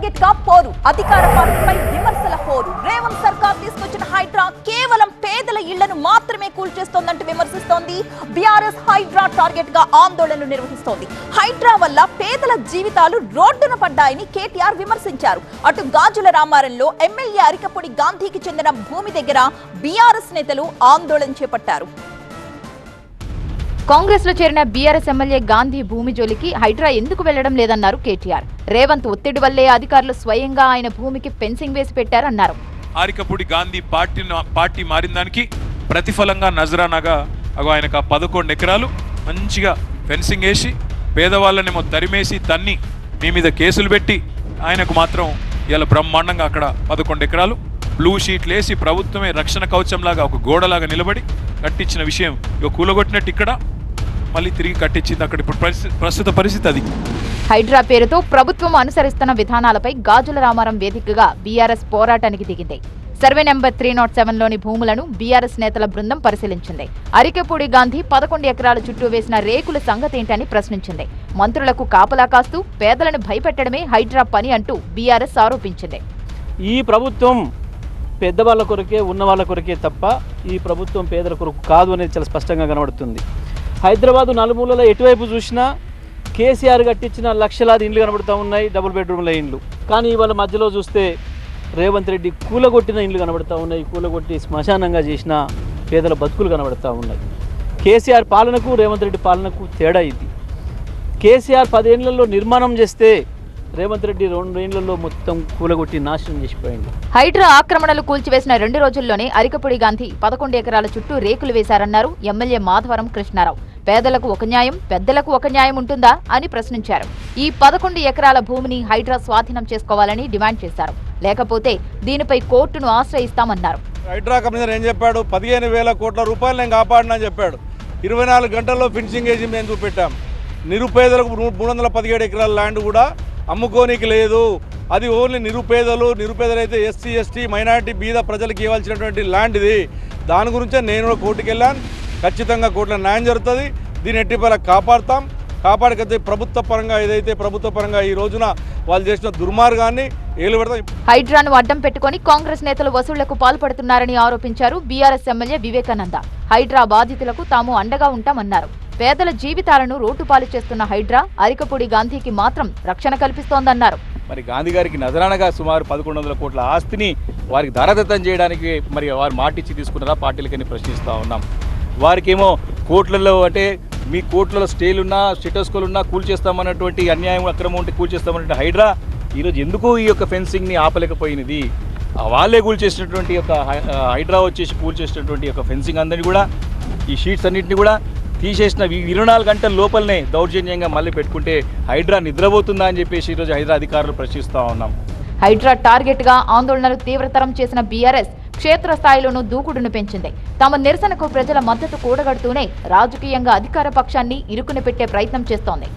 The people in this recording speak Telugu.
టార్గెట్గా పోరు. అధికార పార్టీపై విమర్శల పోరు. రేవంత్ సర్కార్ తీసుకొచ్చిన హైడ్రా కేవలం పేదల ఇళ్ళను మాత్రమే కూల్చేస్తోందంటూ విమర్శిస్తోంది. బీఆర్ఎస్ హైడ్రా టార్గెట్గా ఆందోళనలు నిర్వహిస్తోంది. హైడ్రా వల్ల పేదల జీవితాలు రోడ్డున పడ్డాయని కేటీఆర్ విమర్శించారు. అటు గాజుల రామారంలో ఎమ్మెల్యే అరికపొడి గాంధీకి చెందిన భూమి దగ్గర బీఆర్ఎస్ నేతలు ఆందోళన చేపట్టారు. కాంగ్రెస్లో చేరిన బీఆర్ఎస్ ఎమ్మెల్యే గాంధీ భూమి జోలికి హైడ్రా ఎందుకు వెళ్ళడం లేదన్నారు కేటీఆర్. రేవంత్ ఒత్తిడి వల్లే అధికారులు స్వయంగా ఆయన భూమికి ఫెన్సింగ్ వేసి పెట్టారన్నారు. ఆరికపూడి గాంధీ పార్టీ పార్టీ మారిన దానికి ప్రతిఫలంగా నజరానాగా అగో ఆయనకు ఆ పదకొండు ఎకరాలు మంచిగా ఫెన్సింగ్ వేసి పేదవాళ్ళనేమో తరిమేసి తన్ని మీ మీద కేసులు పెట్టి ఆయనకు మాత్రం ఇలా బ్రహ్మాండంగా అక్కడ పదకొండు ఎకరాలు బ్లూ షీట్లు వేసి ప్రభుత్వమే రక్షణ కవచంలాగా ఒక గోడలాగా నిలబడి కట్టించిన విషయం ఇక కూలగొట్టినట్టు ఇక్కడ. మళ్ళీ తిరిగి కట్టించింది అక్కడ ఇప్పుడు ప్రస్తుత పరిస్థితి అది. హైడ్రా పేరుతో ప్రభుత్వం అనుసరిస్తున్న విధానాలపై గాజుల రామారం వేదికగా బీఆర్ఎస్ పోరాటానికి దిగింది. సర్వే నెంబర్ త్రీ నాట్ సెవెన్లోని భూములను బీఆర్ఎస్ నేతల బృందం పరిశీలించింది. అరికెపూడి గాంధీ పదకొండు ఎకరాల చుట్టూ వేసిన రేకుల సంగతేంటని ప్రశ్నించింది. మంత్రులకు కాపలా కాస్తూ పేదలను భయపెట్టడమే హైడ్రా పని అంటూ బీఆర్ఎస్ ఆరోపించింది. ఈ ప్రభుత్వం పెద్దవాళ్ళ కొరకే ఉన్న వాళ్ళ కొరకే తప్ప ఈ ప్రభుత్వం పేదల కొరకు కాదు అనేది చాలా స్పష్టంగా కనబడుతుంది. హైదరాబాదు నలుమూలలో ఎటువైపు చూసినా కేసీఆర్ కట్టించిన లక్షలాది ఇండ్లు కనబడుతూ ఉన్నాయి డబుల్ బెడ్రూమ్ల ఇండ్లు. కానీ ఇవాళ మధ్యలో చూస్తే రేవంత్ రెడ్డి కూలగొట్టిన ఇండ్లు కనబడుతూ ఉన్నాయి కూలగొట్టి శ్మశానంగా చేసిన పేదల బతుకులు కనబడుతూ ఉన్నాయి. కేసీఆర్ పాలనకు రేవంత్ రెడ్డి పాలనకు తేడా ఇది. కేసీఆర్ పదేళ్ళలో నిర్మాణం చేస్తే రేవంత్ రెడ్డి రెండేళ్ళలో మొత్తం కూలగొట్టి నాశనం చేసిపోయింది హైడ్రా ఆక్రమణలు కూల్చివేసిన రెండు రోజుల్లోనే అరికపొడి గాంధీ పదకొండు ఎకరాల చుట్టూ రేకులు వేశారన్నారు ఎమ్మెల్యే మాధవరం కృష్ణారావు. పేదలకు ఒక న్యాయం పెద్దలకు ఒక న్యాయం ఉంటుందా అని ప్రశ్నించారు. ఈ పదకొండు ఎకరాల భూమిని హైడ్రా స్వాధీనం చేసుకోవాలని డిమాండ్ చేశారు. లేకపోతే దీనిపై కోర్టును ఆశ్రయిస్తామన్నారు. హైడ్రా కమిషనర్ ఏం చెప్పాడు? పదిహేను వేల కోట్ల రూపాయలు నేను కాపాడినని చెప్పాడు. ఇరవై నాలుగు గంటల్లో ఫినిషింగ్ వేసి మేము చూపెట్టాం. నిరుపేదలకు మూడు వందల పదిహేడు ఎకరాల ల్యాండ్ కూడా అమ్ముకోనికి లేదు. అది ఓన్లీ నిరుపేదలు నిరుపేదలైతే ఎస్సీ ఎస్టీ మైనారిటీ బీద ప్రజలకు ఇవ్వాల్సినటువంటి ల్యాండ్ ఇది. దాని గురించే నేను కూడా కోర్టుకు వెళ్ళాను ఖచ్చితంగా కోర్టులో న్యాయం జరుగుతుంది. దీన్ని ఎట్టిపల కాపాడుతాం. కాపాడకపోతే ప్రభుత్వ పరంగా ఏదైతే ప్రభుత్వ పరంగా ఈ రోజున వాళ్ళు చేసిన దుర్మార్గాన్ని హైడ్రాను అడ్డం పెట్టుకుని కాంగ్రెస్ నేతలు వసూళ్ళకు పాల్పడుతున్నారని ఆరోపించారు బీఆర్ఎస్ ఎమ్మెల్యే వివేకానంద. హైడ్రా బాధితులకు తాము అండగా ఉంటామన్నారు. పేదల జీవితాలను రోడ్డుపాలు చేస్తున్న హైడ్రా అరికపూడి గాంధీకి మాత్రం రక్షణ కల్పిస్తోందన్నారు. మరి గాంధీ గారికి నజరానగా సుమారు పదకొండు వందల కోట్ల ఆస్తిని వారికి ధారదత్తం చేయడానికి మరి వారు మాటిచ్చి తీసుకున్నారా? పార్టీలకని ప్రశ్నిస్తూ ఉన్నాం. వారికేమో కోట్లలో అంటే మీ కోట్లలో స్టేలున్నా స్టేటస్కోలు ఉన్నా కూల్చేస్తామన్నటువంటి అన్యాయం అక్రమం ఉంటే కూల్చేస్తామన్నటువంటి హైడ్రా ఈరోజు ఎందుకు ఈ యొక్క ఫెన్సింగ్ని ఆపలేకపోయినది? వాళ్ళే కూల్చేసినటువంటి యొక్క హైడ్రా వచ్చేసి కూల్చేసినటువంటి యొక్క ఫెన్సింగ్ అందరినీ కూడా ఈ షీట్స్ అన్నింటినీ కూడా తీసేసిన ఈ ఇరవై నాలుగు గంటల లోపలనే దౌర్జన్యంగా మళ్ళీ పెట్టుకుంటే హైడ్రా నిద్రపోతుందా అని చెప్పేసి ఈరోజు హైదరా అధికారులు ప్రశ్నిస్తూ ఉన్నాం. హైడ్రా టార్గెట్గా ఆందోళనలు తీవ్రతరం చేసిన బీఆర్ఎస్ క్షేత్రస్థాయిలోనూ దూకుడును పెంచింది. తమ నిరసనకు ప్రజల మద్దతు కూడగడుతూనే రాజకీయంగా అధికార పక్షాన్ని ఇరుకుని పెట్టే ప్రయత్నం చేస్తోంది.